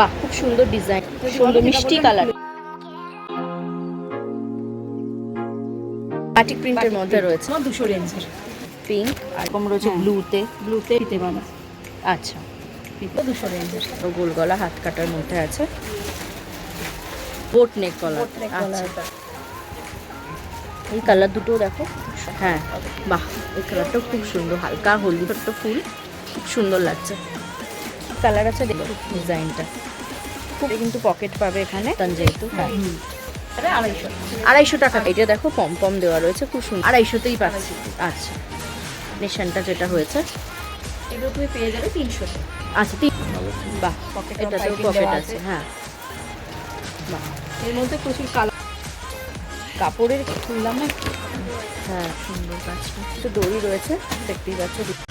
বাহ খুব সুন্দর ডিজাইন সুন্দর মিষ্টি কালার বাটিক প্রিন্টের মধ্যে রয়েছে। দুশো রেঞ্জের। পিঙ্ক আর কম রয়েছে হ্যাঁ। ব্লুতে ব্লুতে ফিতে বাঁধা আচ্ছা। দুশো রেঞ্জের। গোল গলা হাত কাটার মধ্যে আছে। বোট নেক কলার এই কালার দুটো দেখো। হ্যাঁ। বাহ এই কালারটাও খুব সুন্দর। হালকা হলুদ ছোট্ট ফুল। খুব সুন্দর লাগছে। কালার আছে দেখো ডিজাইনটা। খুব কিন্তু পকেট পাবে এখানে। যেহেতু হ্যাঁ। আড়াইশো আড়াইশো টাকা। এটা দেখো পম পম দেওয়া রয়েছে খুব সুন্দর। আড়াইশোতেই পাচ্ছি। আচ্ছা। নিশানটা যেটা হয়েছে। এগুলো তুমি পেয়ে যাবে তিনশো আচ্ছা তিন বাহ এটাতেও piping পকেট আছে আছে। হ্যাঁ। বাহ এর মধ্যে প্রচুর কালার। কাপড়ের খুললাম না। হ্যাঁ সুন্দর কাজটা একটু দড়ি রয়েছে দেখতেই পাচ্ছ।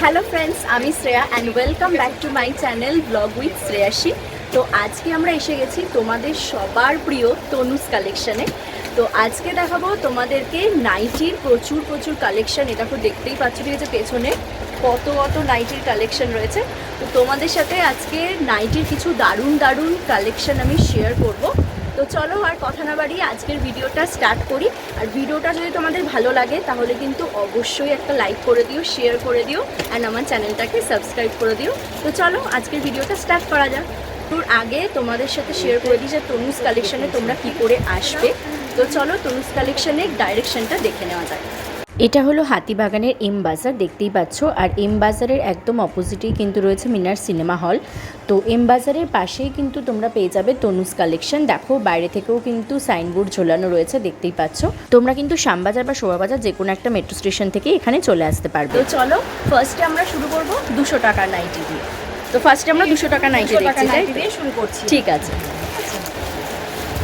হ্যালো ফ্রেন্ডস আমি Shreya and welcome back to my channel vlog with Shreyasi তো আজকে আমরা এসে গেছি তোমাদের সবার প্রিয় তনুস কালেকশনে তো আজকে দেখাবো তোমাদেরকে নাইটির প্রচুর প্রচুর কালেকশন এটা তো দেখতেই পাচ্ছ ঠিক আছে পেছনে। কত কত নাইটির কালেকশন রয়েছে। তো তোমাদের সাথে আজকে নাইটির কিছু দারুণ দারুণ কালেকশন আমি শেয়ার করব। তো চলো আর কথা না বাড়িয়ে আজকের ভিডিওটা স্টার্ট করি। আর ভিডিওটা যদি তোমাদের ভালো লাগে, তাহলে কিন্তু অবশ্যই একটা লাইক করে দিও শেয়ার করে দিও অ্যান্ড আমার চ্যানেলটাকে সাবস্ক্রাইব করে দিও। তো চলো, আজকের ভিডিওটা স্টার্ট করা যাক। তোর আগে তোমাদের সাথে শেয়ার করে দিই যে তনুজ কালেকশানে তোমরা কি করে আসবে। তো চলো, তনুজ কালেকশানের ডাইরেকশনটা দেখে নেওয়া যাক। এটা হলো হাতিবাগানের এম বাজার দেখতেই পাচ্ছ। আর এম বাজারের একদম অপোজিটেই কিন্তু রয়েছে মিনার সিনেমা হল তো এম বাজারের পাশেই কিন্তু তোমরা পেয়ে যাবে তনুজ কালেকশন দেখো বাইরে থেকেও কিন্তু সাইনবোর্ড ঝোলানো রয়েছে দেখতেই পাচ্ছ। তোমরা কিন্তু শ্যামবাজার বা শোভাবাজার যে কোনো একটা মেট্রো স্টেশন থেকে এখানে চলে আসতে পারবে। তো চলো ফার্স্টে আমরা শুরু করব দুশো টাকা নাইটি দিয়ে। তো ফার্স্টে আমরা দুশো টাকা নাইটি? দিয়ে শুরু করছি। ঠিক আছে।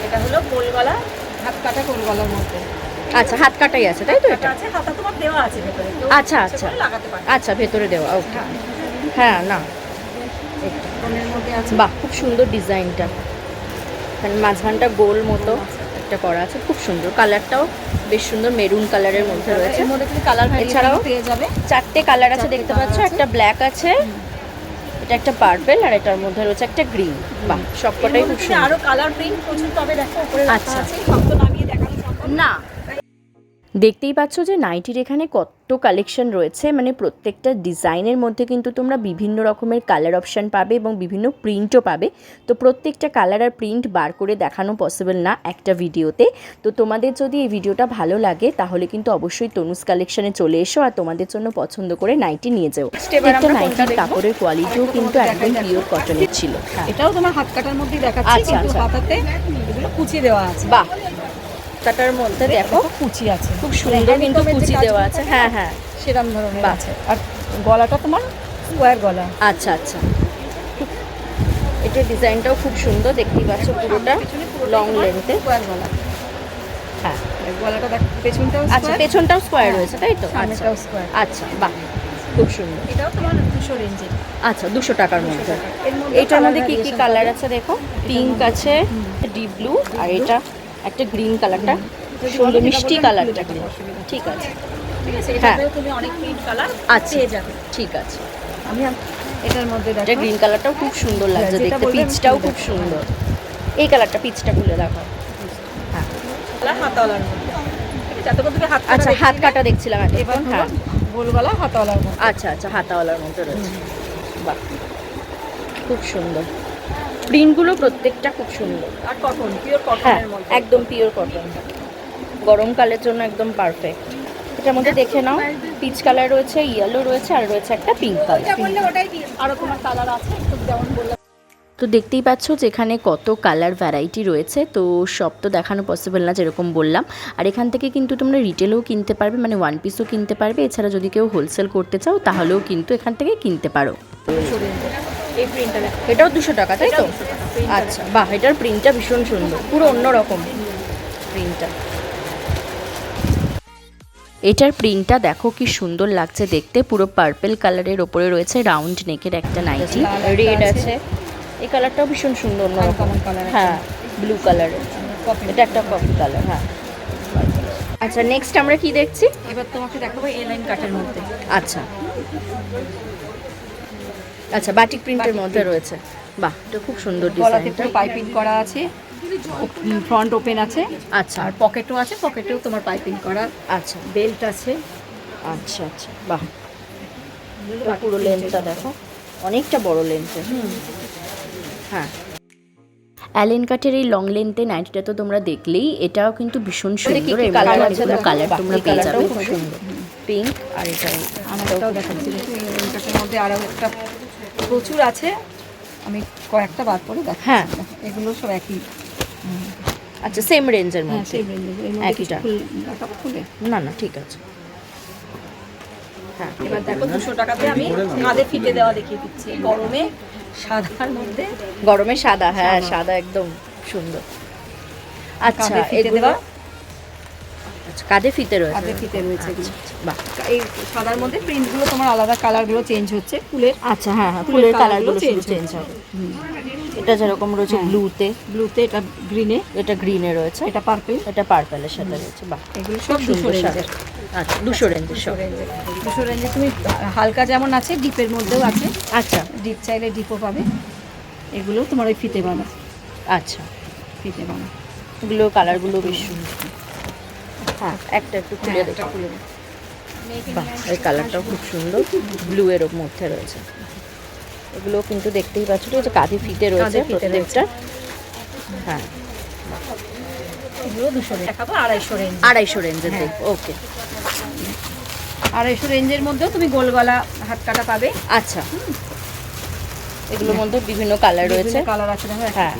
এটা হলো গোলগলা হাত কাটা গোলগলার মধ্যে। আচ্ছা হাত কাটাই আছে তাই তো এটা? এটা আছে হাতা তোমার দেওয়া আছে ভেতরে। আচ্ছা, আচ্ছা। লাগাতে পারে। আচ্ছা ভেতরে দেওয়া ওকে। হ্যাঁ হ্যাঁ না। ফোনের মধ্যে আছে। বাহ খুব সুন্দর ডিজাইনটা। মানে মাঝখানটা গোল মতো একটা করা আছে খুব সুন্দর। কালারটাও বেশ সুন্দর মেরুন কালারের মধ্যে রয়েছে। তুমি কালার এছাড়াও এছাড়াও পেয়ে যাবে। চারটে কালার আছে দেখতে পাচ্ছ? একটা ব্ল্যাক আছে এটা একটা পার্পেল আর এটার মধ্যে রয়েছে একটা গ্রিন বাহ সবকটাই খুব সুন্দর। আরও কালার প্রিন্ট প্রচুর তবে দেখো উপরে আচ্ছা। আছে। সব তো নামিয়ে দেখানো সম্ভব না দেখতেই পাচ্ছ যে নাইটির এখানে কত কালেকশন রয়েছে। মানে প্রত্যেকটা ডিজাইনের মধ্যে কিন্তু তোমরা বিভিন্ন রকমের কালার অপশান পাবে এবং বিভিন্ন প্রিন্টও পাবে। তো প্রত্যেকটা কালার আর প্রিন্ট বার করে দেখানো পসিবল না একটা ভিডিওতে। তো তোমাদের যদি এই ভিডিওটা ভালো লাগে তাহলে কিন্তু অবশ্যই তনুজ কালেকশনে চলে এসো আর তোমাদের জন্য পছন্দ করে নাইটি নিয়ে যাও। একটা নাইটির কাপড়ের কোয়ালিটিও কিন্তু একদম পিওর কটনের ছিল। হ্যাঁ। এটাও তোমার হাত কাটার মধ্যেই দেখাচ্ছি আচ্ছা, কিন্তু আচ্ছা। হাতাতে এগুলো দেওয়া আছে। বাহ! কাটার মধ্যে দেখো কুচি আছে। খুব সুন্দর কিন্তু কুচি দেওয়া আছে। হ্যাঁ হ্যাঁ। সেরকম ধরনের আছে। আর গলাটা তোমার স্কোয়ার গলা। আচ্ছা আচ্ছা। এটা ডিজাইনটাও খুব সুন্দর দেখতেই পাচ্ছ পুরোটা। লং লেন্থে স্কোয়ার গলা। হ্যাঁ। গলাটা পেছনটাও আচ্ছা পেছনটাও স্কোয়ার রয়েছে তাই তো? আচ্ছা। স্কোয়ার আচ্ছা বাহ খুব সুন্দর। এটাও তোমার দুশো রেঞ্জের আচ্ছা দুশো টাকার মধ্যে। এইটার মধ্যে কি কি কালার আছে দেখো? পিঙ্ক আছে ডিপ ব্লু আর এটা একটা গ্রিন কালারটা সুন্দর মিষ্টি কালারটা। ঠিক আছে। ঠিক আছে হ্যাঁ। তুমি অনেক প্রিন্ট কালার আচ্ছা পেয়ে যাবে। ঠিক আছে। আমি এটার মধ্যে এটা গ্রিন কালারটাও খুব সুন্দর লাগছে দেখতে। পিচটাও খুব সুন্দর। এই কালারটা পিচটা খুলে দেখো। হ্যাঁ। হাতাওয়ালার মধ্যে। তুমি হাত আচ্ছা হাত কাটা দেখছিলাম এবার হ্যাঁ। গোল গলা হাতাওয়ালার মধ্যে। আচ্ছা আচ্ছা হাতাওয়ালার মধ্যে রয়েছে। বাহ। খুব সুন্দর। প্রিন্টগুলো প্রত্যেকটা খুব সুন্দর। আর কটন পিওর হ্যাঁ কটনের মধ্যে। একদম পিওর কটন গরমকালের জন্য একদম পারফেক্ট এটার মধ্যে দেখে নাও পিচ কালার রয়েছে ইয়েলো রয়েছে আর রয়েছে একটা পিঙ্ক কালার আরও তোমার কালার আছে একটু যেমন বললাম। তো দেখতেই পাচ্ছ যেখানে কত কালার ভ্যারাইটি রয়েছে। তো সব তো দেখানো পসিবল না যেরকম বললাম। আর এখান থেকে কিন্তু তোমরা রিটেলেও কিনতে পারবে মানে ওয়ান পিসও কিনতে পারবে। এছাড়া যদি কেউ হোলসেল করতে চাও তাহলেও কিন্তু এখান থেকে কিনতে পারো। এই প্রিন্টটা এটাও দুশো টাকা তাই তো? এটাও 200 টাকা, print টা আচ্ছা বাহ এটার প্রিন্টটা ভীষণ সুন্দর পুরো অন্যরকম প্রিন্টটা এটার প্রিন্টটা দেখো কি সুন্দর লাগছে দেখতে পুরো পার্পেল কালারের ওপরে রয়েছে রাউন্ড নেকের একটা নাইটি রেড আছে। এই কালারটাও ভীষণ সুন্দর। হ্যাঁ ব্লু কালারের এটা একটা কফি কালার হ্যাঁ। আচ্ছা নেক্সট আমরা কি দেখছি? এবার তোমাকে দেখাবো এ লাইন কাটের মধ্যে। আচ্ছা। আচ্ছা বাটিক প্রিন্টের মধ্যে রয়েছে। বাহ এটা খুব সুন্দর গলাতে ডিজাইনটা পাইপিং করা আছে। ফ্রন্ট ওপেন আছে। আচ্ছা। আর পকেটও আছে পকেটেও তোমার পাইপিং করা আচ্ছা। বেল্ট আছে। আচ্ছা আচ্ছা। বাহ। পুরো লেন্থটা দেখো। অনেকটা বড় লেন্থের হ্যাঁ। অ্যালেন কাঠের এই লং লেন্থে নাইটিটা তো তোমরা দেখলেই এটাও কিন্তু ভীষণ সুন্দর কালার তোমরা পেয়ে যাবে। খুব খুব সুন্দর পিঙ্ক আর এটা আমারটাও দেখাচ্ছি। মধ্যে আরও একটা প্রচুর আছে। আমি কয়েকটা বার করে দেখ হ্যাঁ। এগুলো সব একই। আচ্ছা সেম রেঞ্জের হ্যাঁ মধ্যে। একইটা। না না ঠিক আছে। হ্যাঁ। এবার দেখো দুশো টাকাতে আমি কাঁধে ফিতে দেওয়া দেখিয়ে দিচ্ছি। গরমে সাদার মধ্যে। গরমে সাদা হ্যাঁ সাদা। একদম সুন্দর। আচ্ছা এগুলো দেওয়া। আচ্ছা কাঁধে ফিতে রয়েছে। কাঁধে ফিতে রয়েছে এগুলো। বাহ এই সাদার মধ্যে প্রিন্টগুলো তোমার আলাদা কালারগুলো চেঞ্জ হচ্ছে ফুলের আচ্ছা হ্যাঁ হ্যাঁ ফুলের কালারগুলো চেঞ্জ হবে। এটা যেরকম রয়েছে হ্যাঁ। ব্লুতে ব্লুতে এটা গ্রিনে এটা গ্রিনে রয়েছে। এটা পার্পল এটা পার্পেলের সাথে রয়েছে বাহ। এগুলো সব দুশো রেঞ্জের। আচ্ছা দুশো রেঞ্জের সব দুশো রেঞ্জে তুমি হালকা যেমন আছে ডিপের মধ্যেও আছে। আচ্ছা। ডিপ চাইলে ডিপও পাবে। এগুলো তোমার ওই ফিতে বানা। আচ্ছা। ফিতে বানা। এগুলো কালারগুলো বেশ সুন্দর। হ্যাঁ একটা একটু খুলে হ্যাঁ, একটা খুলে। বাহ এই কালারটাও খুব সুন্দর। ব্লু এর মধ্যে রয়েছে। এগুলো কিন্তু দেখতেই পাচ্ছ আছে কাঁধে ফিতে রয়েছে। প্রত্যেকটা। হ্যাঁ। আড়াইশো রেঞ্জের হ্যাঁ। ওকে। আড়াইশো রেঞ্জের মধ্যেও তুমি গোল গলা হাত কাটা পাবে। আচ্ছা। এগুলোর মধ্যে বিভিন্ন কালার রয়েছে। কালার আছে হ্যাঁ।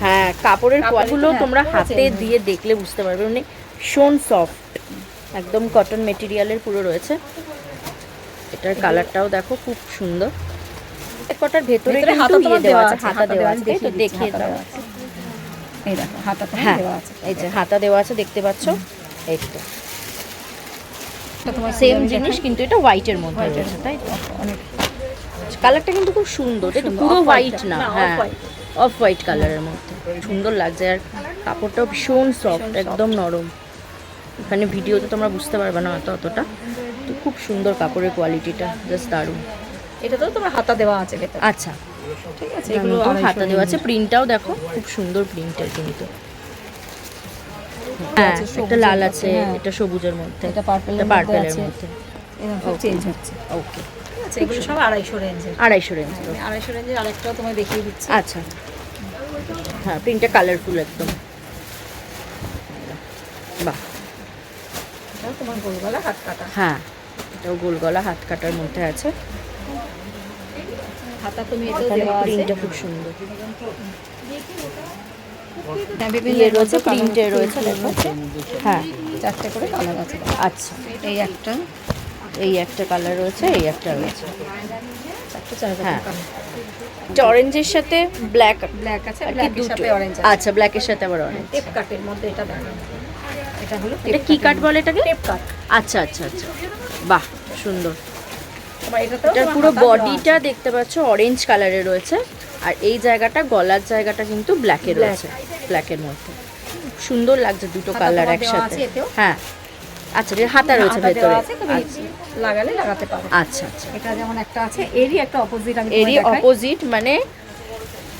হ্যাঁ কাপড়ের কোয়ালিটিগুলো হ্যাঁ, তোমরা হাতে দিয়ে দেখলে বুঝতে পারবে মানে ভীষণ সফট একদম কটন মেটেরিয়ালের পুরো রয়েছে। এটার কালারটাও দেখো খুব সুন্দর। কটার ভেতরে কিন্তু ইয়ে দেওয়া আছে হাতা দেওয়া আছে তো দেখিয়ে দাও। এই দেখো হাতা হ্যাঁ দেওয়া আছে এই যে হাতা দেওয়া আছে দেখতে পাচ্ছ? এই তো। সেম জিনিস কিন্তু এটা হোয়াইটের মধ্যে রয়েছে তাই তো? অনেক। কালারটা কিন্তু খুব সুন্দর এটা পুরো হোয়াইট না না, হ্যাঁ। অফ হোয়াইট কালারের মধ্যে। সুন্দর লাগছে আর কাপড়টাও ভীষণ সফট একদম নরম। এখানে ভিডিওতে তোমরা বুঝতে পারবে না অত অতটা। তো খুব সুন্দর কাপড়ের কোয়ালিটিটা জাস্ট দারুণ। এটা তো তোমার হাতা দেওয়া আছে আচ্ছা। ঠিক আছে এগুলো হাতা দেওয়া আছে। প্রিন্টটাও দেখো খুব সুন্দর প্রিন্টের কিন্তু। হ্যাঁ আছে একটা লাল আছে হ্যাঁ। এটা সবুজের মধ্যে। এটা পার্পেলের। মধ্যে চেঞ্জ হচ্ছে। ওকে এগুলো সব আড়াইশো রেঞ্জের আড়াইশো রেঞ্জ আমি আড়াইশো রেঞ্জের আরেকটাও তোমায় দেখিয়ে দিচ্ছি। আচ্ছা। হ্যাঁ প্রিন্টটা কালারফুল একদম। বাহ। তোমার গোল গলা হাত কাটা। হ্যাঁ এটাও গোল গলা হাত কাটার মধ্যে আছে। হাতা তুমি এটাও দেওয়া আছে। প্রিন্টটা খুব সুন্দর। হ্যাঁ, বিভিন্ন ইয়ে রয়েছে প্রিন্টে রয়েছে দেখো। হ্যাঁ। চারটে করে কালার আছে। আচ্ছা এই একটা এই একটা কালার রয়েছে এই একটা রয়েছে। হ্যাঁ। এটা অরেঞ্জের সাথে ব্ল্যাক ব্ল্যাক আছে ব্ল্যাকের সাথে অরেঞ্জ আচ্ছা ব্ল্যাকের সাথে আবার অরেঞ্জ টেপ কাটের মধ্যে এটা দেখো এটা হলো এটা কি কাট বলে এটাকে? টেপ কাট আচ্ছা আচ্ছা আচ্ছা। বাহ সুন্দর। এটার পুরো। বডিটা দেখতে পাচ্ছ অরেঞ্জ কালারের রয়েছে। আর এই জায়গাটা গলার জায়গাটা কিন্তু ব্ল্যাকের রয়েছে ব্ল্যাকের মধ্যে। সুন্দর লাগছে দুটো কালার একসাথে। হ্যাঁ। আচ্ছা এটা হাতা রয়েছে ভেতরে। আচ্ছা। লাগালে লাগাতে পারো। আচ্ছা আচ্ছা। এটা যেমন একটা আছে এরই একটা অপোজিট আমি এরই অপোজিট মানে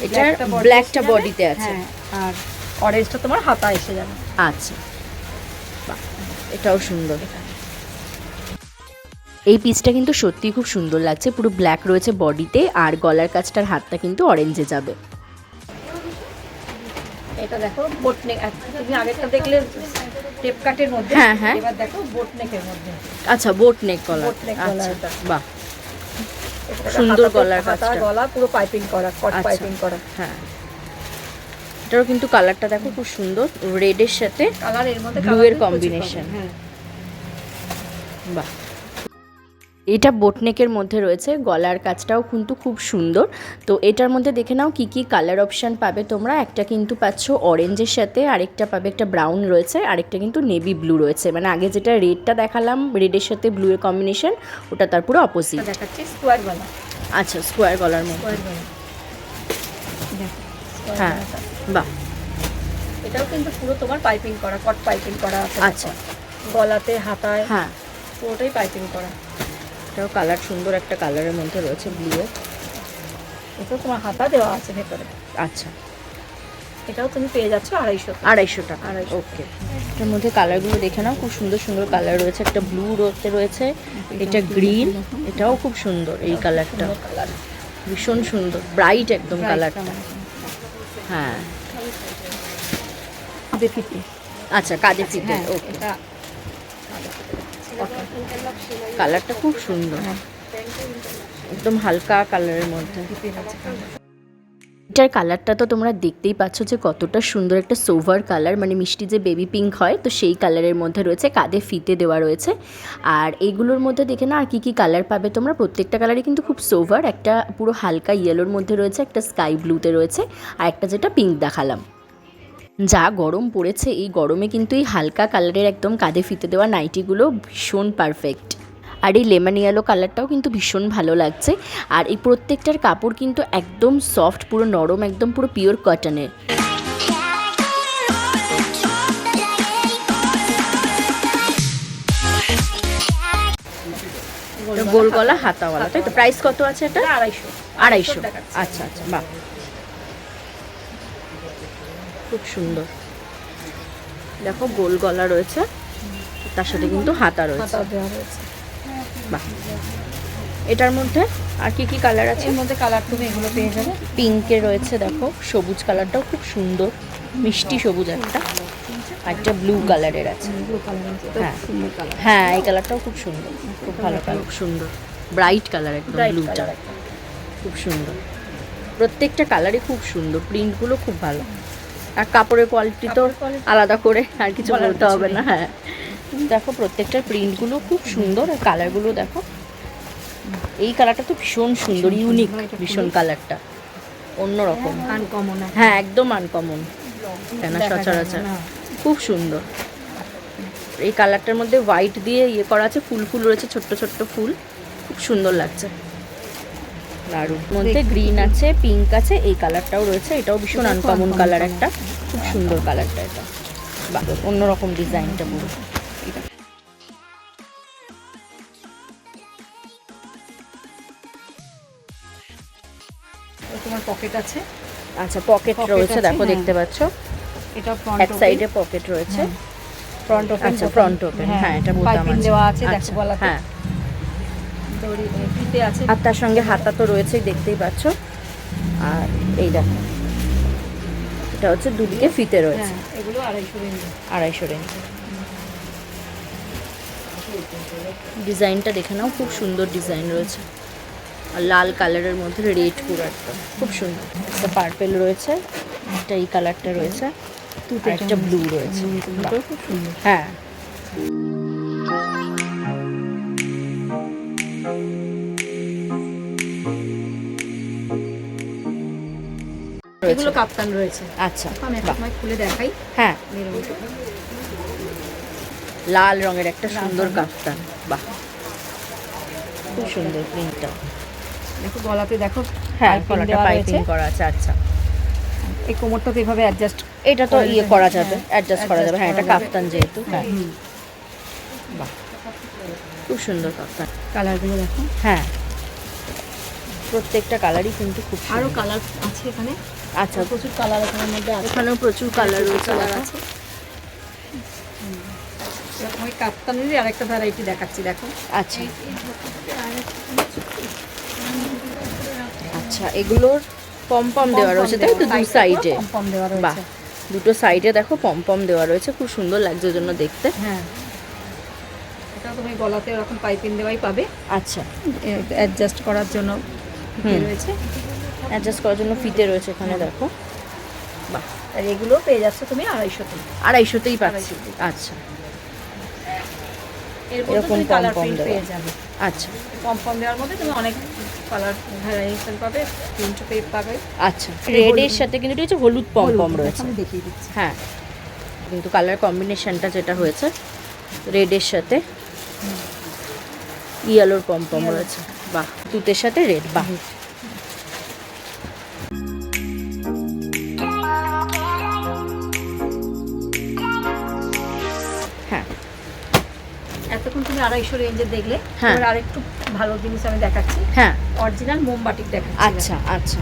এটার ব্ল্যাকটা বডিতে আছে। হ্যাঁ আর অরেঞ্জটা তোমার হাতা এসে যাবে। আচ্ছা। এটাও সুন্দর। এই পিসটা কিন্তু সত্যিই খুব সুন্দর লাগছে পুরো ব্ল্যাক রয়েছে বডিতে আর গলার কাছটার হাতটা কিন্তু অরেঞ্জে যাবে। এটা দেখো বোট নেক তুমি আগেরটা দেখলে টেপ কাটের মধ্যে হ্যাঁ, হ্যাঁ। এবার দেখো বোট নেকের মধ্যে। আচ্ছা বোট নেক আচ্ছা বাহ। সুন্দর গলার কাজটা। গলা পুরো পাইপিং করা কট আচ্ছা। পাইপিং করা। হ্যাঁ। এটারও কিন্তু কালারটা দেখো খুব সুন্দর রেডের সাথে কালারের মধ্যে colour এর combination। হ্যাঁ। এটা বোটনেকের মধ্যে রয়েছে গলার কাজটাও কিন্তু খুব সুন্দর। তো এটার মধ্যে দেখে নাও কি কি কালার অপশান পাবে তোমরা। একটা কিন্তু পাচ্ছ অরেঞ্জের সাথে আরেকটা পাবে একটা ব্রাউন রয়েছে আরেকটা কিন্তু নেভি ব্লু রয়েছে। মানে আগে যেটা রেডটা দেখালাম রেডের সাথে ব্লু এর কম্বিনেশন ওটা তার পুরো অপোজিট স্কোয়ার গলা। আচ্ছা স্কোয়ার গলার মধ্যে। হ্যাঁ। বাহ। এটাও কিন্তু পুরো তোমার পাইপিং করা কট পাইপিং করা আছে। আচ্ছা। গলাতে হাতায় হ্যাঁ। পুরোটাই পাইপিং করা। এটাও কালার সুন্দর একটা কালারের মধ্যে রয়েছে ব্লু এটাও তোমার হাতা দেওয়া আছে ভেতরে। আচ্ছা। এটাও তুমি পেয়ে যাচ্ছ আড়াইশো আড়াইশো টাকা। আড়াইশো। ওকে এটার মধ্যে কালারগুলো দেখে নাও খুব সুন্দর সুন্দর কালার রয়েছে। একটা ব্লু রোতে রয়েছে। এটা গ্রিন এটাও খুব সুন্দর এই কালারটা কালার ভীষণ সুন্দর ব্রাইট একদম কালারটা হ্যাঁ। দেখি আচ্ছা কাজে ফিতে হ্যাঁ ওকে। কালারটা খুব সুন্দর। হ্যাঁ। একদম হালকা কালারের মধ্যে। এটার কালারটা তো তোমরা দেখতেই পাচ্ছ যে কতটা সুন্দর একটা সোভার কালার মানে মিষ্টি যে বেবি পিঙ্ক হয় তো সেই কালারের মধ্যে রয়েছে কাঁধে ফিতে দেওয়া রয়েছে। আর এইগুলোর মধ্যে দেখে না আর কী কী কালার পাবে তোমরা? প্রত্যেকটা কালারই কিন্তু খুব সোভার একটা পুরো হালকা ইয়েলোর মধ্যে রয়েছে একটা স্কাই ব্লুতে রয়েছে আর একটা যেটা পিঙ্ক দেখালাম। যা গরম পড়েছে এই গরমে কিন্তু এই হালকা কালারের একদম কাঁধে ফিতে দেওয়া নাইটিগুলো ভীষণ পারফেক্ট আর এই লেমন ইয়েলো কালারটাও কিন্তু ভীষণ ভালো লাগছে। আর এই প্রত্যেকটার কাপড় কিন্তু একদম সফট পুরো নরম একদম পুরো পিওর কটনের গোল গলা হাতাওয়ালা তাই তো? প্রাইস কত আছে এটা? আড়াইশো। আড়াইশো। আচ্ছা আচ্ছা বাহ। খুব সুন্দর। দেখো গোল গলা রয়েছে। তার সাথে কিন্তু হাতা রয়েছে। বাহ। এটার মধ্যে আর কি কি কালার আছে? এর মধ্যে কালার তুমি এগুলো পেয়ে যাবে। পিঙ্কে রয়েছে দেখো সবুজ কালারটাও খুব সুন্দর। মিষ্টি সবুজ একটা। আর একটা ব্লু কালারের আছে। হ্যাঁ। হ্যাঁ এই কালারটাও খুব সুন্দর। খুব ভালো কালার সুন্দর। ব্রাইট কালার একদম ব্লুটা খুব সুন্দর। প্রত্যেকটা কালারই খুব সুন্দর। প্রিন্টগুলো খুব ভালো। আর কাপড়ের কোয়ালিটি তো আলাদা করে আর কিছু বলতে হবে না হ্যাঁ। দেখো প্রত্যেকটার প্রিন্টগুলো খুব সুন্দর আর কালারগুলো দেখো। এই কালারটা তো ভীষণ সুন্দর ইউনিক ভীষণ কালারটা অন্যরকম। আনকমন হ্যাঁ একদম আনকমন কেন সচরাচর। খুব সুন্দর। এই কালারটার মধ্যে হোয়াইট দিয়ে ইয়ে করা আছে ফুল ফুল রয়েছে ছোট্ট ছোট্ট ফুল। খুব সুন্দর লাগছে। দারুণ। মধ্যে গ্রিন আছে পিঙ্ক আছে এই কালারটাও রয়েছে এটাও ভীষণ আনকমন কালার একটা। খুব সুন্দর কালারটা এটা। বাহ অন্যরকম ডিজাইনটা পুরো। তোমার পকেট আছে? আচ্ছা পকেট রয়েছে দেখো হ্যাঁ। দেখতে পাচ্ছ। এটা ফ্রন্ট এক সাইডে পকেট রয়েছে। ফ্রন্ট ওপেন আচ্ছা ফ্রন্ট ওপেন হ্যাঁ এটা বোতাম আছে। দেওয়া আছে দেখো আচ্ছা, গলাতে হ্যাঁ। আর তার সঙ্গে হাতা তো রয়েছেই দেখতেই পাচ্ছ। আর এই দেখো এটা হচ্ছে দুদিকে ফিতে রয়েছে। হ্যাঁ এগুলো আড়াইশো রেঞ্জ আড়াইশো রেঞ্জ ডিজাইনটা দেখে নাও খুব সুন্দর ডিজাইন রয়েছে। আর লাল কালারের মধ্যে রেড পুরো একটা খুব সুন্দর। একটা পার্পেল রয়েছে একটা এই কালারটা রয়েছে একটা ব্লু রয়েছে। বাহ, হ্যাঁ এগুলো কাপ্তান রয়েছে। আচ্ছা আমি একটা খুলে দেখাই। হ্যাঁ। লাল রঙের একটা সুন্দর কাফতান বাহ। খুব সুন্দর প্রিন্টটা। দেখো গলাতে দেখো হ্যাঁ গলাটা পাইপিং করা আছে আচ্ছা। এই কোমরটা তো এভাবে অ্যাডজাস্ট এটা তো ইয়ে করা হ্যাঁ, যাবে অ্যাডজাস্ট করা যাবে। হ্যাঁ এটা করা যাবে। কাফতান যেহেতু হ্যাঁ। বাহ। খুব সুন্দর কাফতান কালারগুলো দেখো। হ্যাঁ। প্রত্যেকটা কালারই কিন্তু খুব আরও আরও কালার আছে এখানে। আচ্ছা। প্রচুর কালার এখানের মধ্যে এখানেও প্রচুর কালার রয়েছে কালার। আছে। এরকম আমি কাপ্তানেরই আরেকটা ভ্যারাইটি দেখাচ্ছি দেখো। আচ্ছা। আচ্ছা এগুলোর পমপম দেওয়া রয়েছে তাই তো? দু সাইডে কম দেওয়া বাহ দুটো সাইডে দেখো পমপম দেওয়া রয়েছে খুব সুন্দর লাগছে ওই জন্য দেখতে। হ্যাঁ। এটা তুমি গলাতে ওরকম পাইপিং দেওয়াই পাবে। আচ্ছা। অ্যাডজাস্ট করার জন্য রয়েছে। অ্যাডজাস্ট করার জন্য ফিতে রয়েছে এখানে দেখো। বাহ আর এগুলো পেয়ে যাচ্ছে তুমি আড়াইশোতে আড়াইশোতেই পাচ্ছি। আচ্ছা। এরকম কালার প্রিন্ট পেয়ে যাবে। আচ্ছা। কম কম দেওয়ার মধ্যে তুমি অনেক কালার ভ্যারাইয়েশন পাবে প্রিন্ট পেয়ে পাবে। আচ্ছা। রেডের সাথে কিন্তু হচ্ছে হলুদ পমপম হলুদ, রয়েছে। আমি দেখিয়ে দিচ্ছি। হ্যাঁ। কিন্তু কালার কম্বিনেশনটা যেটা হয়েছে রেডের সাথে ইয়েলোর পমপম রয়েছে। বাহ তুতের সাথে রেড বাহ। তুমি আড়াইশো রেঞ্জে দেখলে হ্যাঁ। এবার আরেকটু ভালো জিনিস আমি দেখাচ্ছি। হ্যাঁ। অরিজিনাল মোমবাটিক দেখাচ্ছি। আচ্ছা আচ্ছা।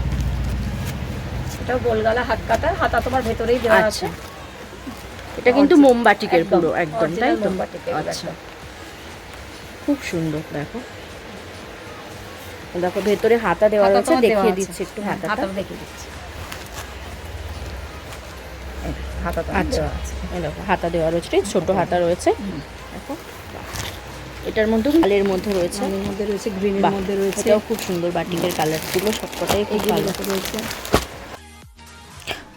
এটাও গোলগালা হাত কাটা হাতা তোমার ভেতরেই দেওয়া আচ্ছা। আছে। এটা কিন্তু মোমবাটিকের পুরো একদম তাই তো? আচ্ছা। খুব সুন্দর দেখো। দেখো ভেতরে হাতা দেওয়া হাতা রয়েছে দেখিয়ে দিচ্ছি একটু হ্যাঁ, হাতাটা। দেখিয়ে দিচ্ছি। হাতাটা আচ্ছা হাতা দেওয়া রয়েছে ছোট হাতা রয়েছে। দেখো। এটার মধ্যে লালের মধ্যে রয়েছে। এর মধ্যে রয়েছে গ্রিনের মধ্যে রয়েছে। এটাও খুব সুন্দর বাটিকের কালারগুলো সবকটাই খুব ভালো। রয়েছে।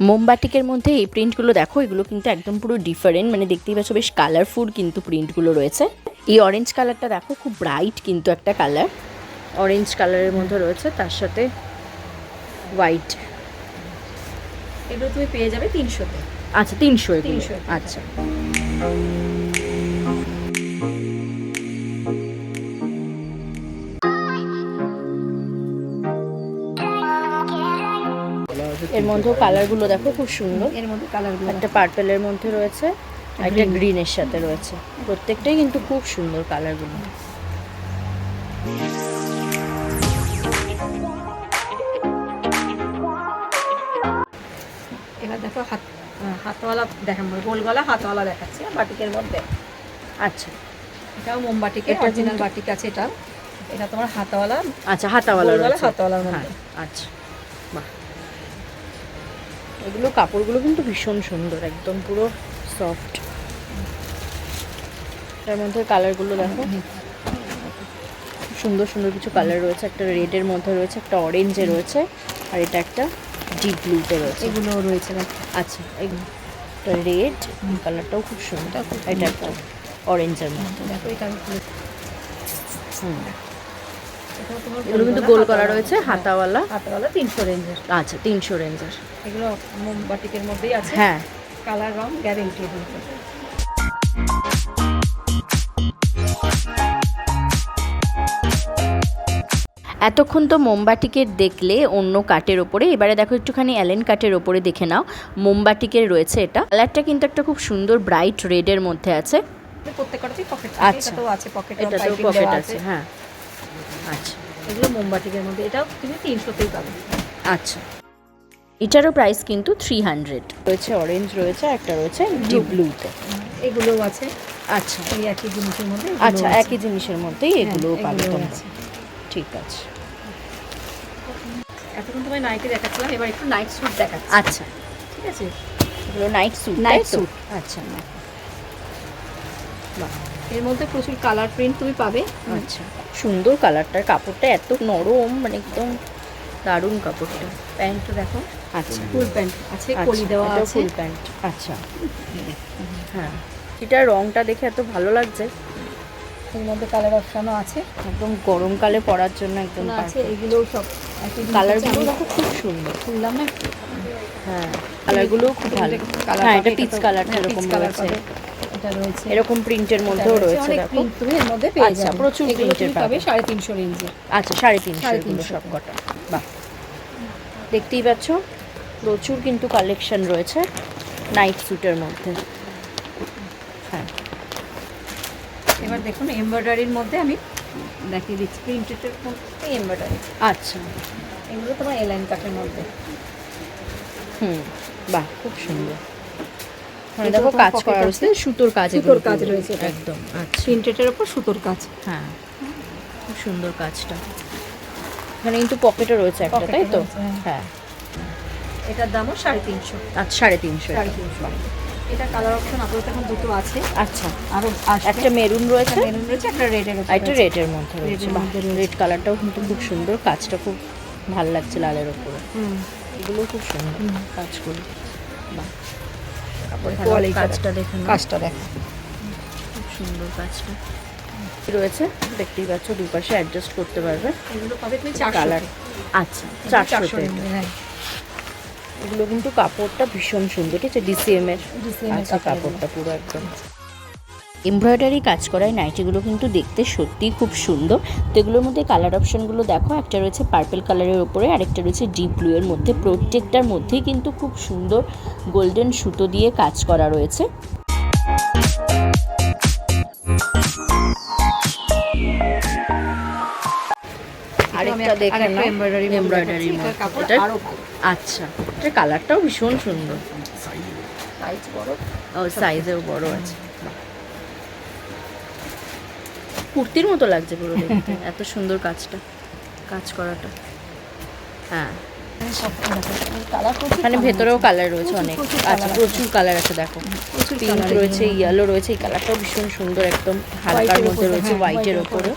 মোমবাটিকের মধ্যে এই প্রিন্টগুলো দেখো এগুলো কিন্তু একদম পুরো ডিফারেন্ট মানে দেখতেই পাচ্ছ বেশ কালারফুল কিন্তু প্রিন্টগুলো রয়েছে। এই অরেঞ্জ কালারটা দেখো খুব ব্রাইট কিন্তু একটা কালার অরেঞ্জ কালারের মধ্যে রয়েছে তার সাথে হোয়াইট এগুলো তুমি পেয়ে যাবে তিনশোতে। আচ্ছা তিনশো তিনশো আচ্ছা। এর মধ্যেও কালারগুলো দেখো খুব সুন্দর। এর মধ্যে কালারগুলো একটা পার্পেলের মধ্যে রয়েছে আর একটা গ্রিনের সাথে রয়েছে। প্রত্যেকটাই কিন্তু খুব সুন্দর কালারগুলো। এবার দেখো হাত হাতওয়ালা দেখাম গোল গলা হাতওয়ালা দেখাচ্ছি বাটিকের মধ্যে। আচ্ছা। এটাও মোমবাটিকে এটা অরিজিনাল বাটিক আছে এটা। এটা তোমার হাতওয়ালা আচ্ছা হাতাওয়ালা হাতওয়ালার হ্যাঁ মধ্যে। আচ্ছা। বাহ। এগুলো কাপড়গুলো কিন্তু ভীষণ সুন্দর একদম পুরো সফট তার মধ্যে কালারগুলো দেখো। সুন্দর সুন্দর কিছু কালার রয়েছে। একটা রেডের মধ্যে রয়েছে একটা অরেঞ্জে রয়েছে আর এটা একটা ডিপ ব্লুতে রয়েছে। এগুলো রয়েছে আচ্ছা একটা রেড কালারটাও খুব সুন্দর। এটা একটা অরেঞ্জের মধ্যে। দেখো এটা হুম। এগুলো কিন্তু গোল করা রয়েছে হাতাওয়ালা। হাতওয়ালা তিনশো রেঞ্জের। আচ্ছা তিনশো রেঞ্জের। এগুলো মোমবাটিকের মধ্যেই আছে। হ্যাঁ। কালার রং গ্যারেন্টি এতক্ষণ তো মোমবাটিকের দেখলে অন্য কাঠের ওপরে। এবারে দেখো একটুখানি অ্যালেন কাঠের ওপরে দেখে নাও। মোমবাটিকের রয়েছে এটা। কালারটা কিন্তু একটা খুব সুন্দর ব্রাইট রেডের মধ্যে আছে। প্রত্যেকটাতেই পকেট আচ্ছা। এটাতেও আছে পকেট এটাতেও পকেট আছে। হ্যাঁ। আচ্ছা। এগুলো মোমবাটিকের মধ্যে। এটাও তুমি তিনশোতেই পাবে। আচ্ছা। এটারও প্রাইস কিন্তু থ্রি হান্ড্রেড রয়েছে অরেঞ্জ রয়েছে একটা রয়েছে ডিপ ব্লুতে এগুলোও আছে। আচ্ছা। এই একই জিনিসের মধ্যে আচ্ছা একই জিনিসের মধ্যেই হ্যাঁ, এগুলোও পাবে তোমরা। ঠিক আছে। এতক্ষণ তোমায় নাইটি দেখাচ্ছিলাম এবার একটু নাইট স্যুট দেখাচ্ছি। আচ্ছা। ঠিক আছে? এগুলো নাইট স্যুট Night suit। আচ্ছা এর মধ্যে প্রচুর কালার প্রিন্ট তুমি পাবে। আচ্ছা সুন্দর কালারটার কাপড়টা এত নরম মানে একদম দারুণ কাপড়টা। প্যান্টটা দেখো। আচ্ছা। ফুল প্যান্ট আছে আচ্ছা, কলি দেওয়া আছে। ফুল প্যান্ট আচ্ছা। হ্যাঁ এটার রংটা দেখে এত ভালো লাগছে। এর মধ্যে কালার অপশনও আছে। একদম গরমকালে পরার জন্য একদম আছে এগুলোও সব কালারগুলো কালার দেখো খুব সুন্দর। খুললাম না? হ্যাঁ কালারগুলোও খুব ভালো। কালার হ্যাঁ এটা পিচ কালারটা হ্যাঁ, এরকম রয়েছে। এটা রয়েছে। এরকম প্রিন্টের মধ্যেও রয়েছে। দেখো। print তুমি এর মধ্যে পেয়ে আচ্ছা, যাবে। প্রচুর তুমি পাবে পাবে। সাড়ে তিনশো রেঞ্জে আচ্ছা সাড়ে তিনশো সাড়ে এগুলো সব কটা। বাহ। দেখতেই পাচ্ছ প্রচুর কিন্তু কালেকশন রয়েছে নাইট স্যুটের মধ্যে। হ্যাঁ। এবার দেখুন এমব্রয়ডারির মধ্যে আমি দেখিয়ে দিচ্ছি প্রিন্টেডের মধ্যে এমব্রয়ডারি। আচ্ছা। এগুলো তোমার এলাইন কাটের মধ্যে। হুম বাহ খুব সুন্দর। মানে দেখো কাজ করা রয়েছে সুতোর কাজ সুতোর কাজ রয়েছে একদম আচ্ছা। প্রিন্টেডের ওপর সুতোর কাজ। হ্যাঁ খুব সুন্দর কাজটা। এখানে কিন্তু পকেটও রয়েছে একটা তাই তো? হ্যাঁ। হ্যাঁ। এটার দামও সাড়ে তিনশো। আচ্ছা সাড়ে তিনশো সাড়ে তিনশো। এটা কালার অপশন আপাতত এখন দুটো আছে। আচ্ছা একটা মেরুন রয়েছে? মেরুন রয়েছে একটা রেডের একটা রেডের মধ্যে রয়েছে। রেডের রেড কালারটাও কিন্তু খুব সুন্দর। কাজটা খুব ভালো লাগছে লালের ওপরে। হুম। এগুলো খুব সুন্দর কাজগুলো। বাহ। তারপরে কাজটা দেখে কাজটা দেখো। খুব সুন্দর কাজটা। রয়েছে? দেখতেই পাচ্ছ দুপাশে অ্যাডজাস্ট করতে পারবে। এগুলো পাবে তুমি কালার আচ্ছা চারশো হ্যাঁ। এগুলো কিন্তু কাপড়টা ভীষণ সুন্দর ঠিক আছে? ডিসিএম এর ডিসিএম এর আচ্ছা কাপড়টা পুরো একদম। এমব্রয়ডারি কাজ করায় নাইটিগুলো কিন্তু দেখতে সত্যিই খুব সুন্দর। তো এগুলোর মধ্যে কালার অপশনগুলো দেখো একটা রয়েছে পার্পেল কালারের ওপরে আরেকটা রয়েছে ডিপ ব্লু এর মধ্যে। প্রত্যেকটার মধ্যেই কিন্তু খুব সুন্দর গোল্ডেন সুতো দিয়ে কাজ করা রয়েছে। দেখে নাও। এটার আচ্ছা কালারটাও ভীষণ সুন্দর। সাইজ বড়। ও সাইজেও বড় আছে বাহ। কুর্তির মতো লাগছে পুরো দেখতে। এত সুন্দর কাজটা কাজ করাটা। হ্যাঁ। এখানে ভেতরেও কালার রয়েছে অনেক। আচ্ছা প্রচুর কালার আছে দেখো। পিঙ্ক রয়েছে ইয়েলো রয়েছে এই কালারটাও ভীষণ সুন্দর একদম হালকার মধ্যে রয়েছে হোয়াইটের ওপরে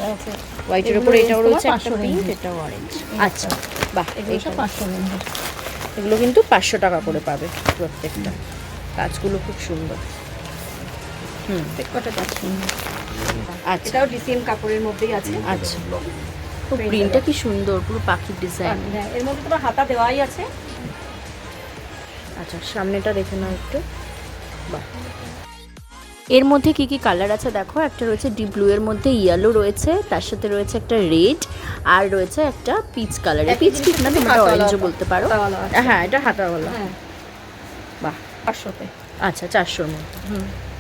হোয়াইটের ওপরে এটাও রয়েছে একটা 500 পিঙ্ক এটাও অরেঞ্জ আচ্ছা। বাহ এগুলো পাঁচশো এগুলো কিন্তু পাঁচশো টাকা করে পাবে প্রত্যেকটা। কাজগুলো খুব সুন্দর। হুম। কটা কাজ সুন্দর আচ্ছা। এটাও ডিসিএম কাপড়ের মধ্যেই আছে। আচ্ছা। প্রিন্টটা কি সুন্দর পুরো পাখির ডিজাইন হ্যাঁ, এর মধ্যে তোমার হাতা দেওয়াই আছে। আচ্ছা সামনেটা দেখে নাও একটু। বাহ। এর মধ্যে কি কি কালার আছে দেখো? একটা রয়েছে ডিপ ব্লু এর মধ্যে ইয়েলো রয়েছে তার সাথে রয়েছে একটা রেড আর রয়েছে একটা পিচ কালার পিচ ঠিক না? তোমরা অরেঞ্জও বলতে পারো। হ্যাঁ এটা হাতাওয়ালা। হ্যাঁ। বাহ। পাঁচশোতে। আচ্ছা চারশোর মধ্যে। হুম।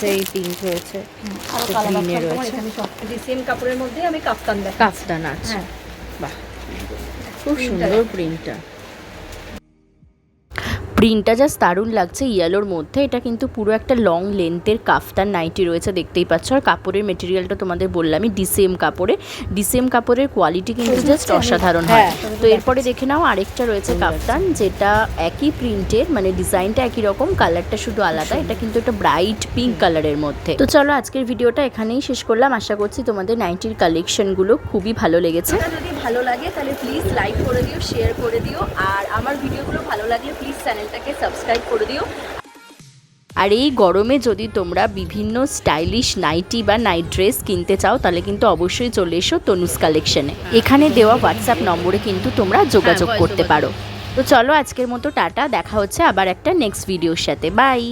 সেই পিঙ্ক রয়েছে। গ্রিনে আছে। রয়েছে। সেম কাপড়ের মধ্যেই আমি কাফতান কাফতান আছে হ্যাঁ। বাহ খুব সুন্দর প্রিন্টটা প্রিন্টটা জাস্ট দারুণ লাগছে ইয়েলোর মধ্যে এটা কিন্তু পুরো একটা লং লেন্থের কাফতান নাইটি রয়েছে দেখতেই পাচ্ছ। আর কাপড়ের মেটেরিয়ালটা তোমাদের বললামই ডিসেম কাপড়ে। ডিসেম কাপড়ের কোয়ালিটি কিন্তু জাস্ট অসাধারণ হয়। হ্যাঁ, তো এরপরে দেখে নাও আরেকটা রয়েছে কাফতান যেটা একই প্রিন্টের মানে ডিজাইনটা একই রকম কালারটা শুধু আলাদা এটা কিন্তু একটা ব্রাইট পিঙ্ক কালারের মধ্যে। তো চলো আজকের ভিডিওটা এখানেই শেষ করলাম। আশা করছি তোমাদের নাইটির কালেকশনগুলো খুবই ভালো লেগেছে। যদি ভালো লাগে তাহলে প্লিজ লাইক করে দিও শেয়ার করে দিও আর আমার ভিডিওগুলো ভালো লাগলে প্লিজ চ্যানেলটাকে সাবস্ক্রাইব করে দিও। আর এই গরমে যদি তোমরা বিভিন্ন স্টাইলিশ নাইটি বা নাইট ড্রেস কিনতে চাও তাহলে কিন্তু অবশ্যই চলে এসো তনুস কালেকশনে এখানে দেওয়া হোয়াটসঅ্যাপ নম্বরে কিন্তু তোমরা যোগাযোগ করতে পারো। তো চলো আজকের মতো টাটা দেখা হচ্ছে আবার একটা নেক্সট ভিডিওর সাথে। বাই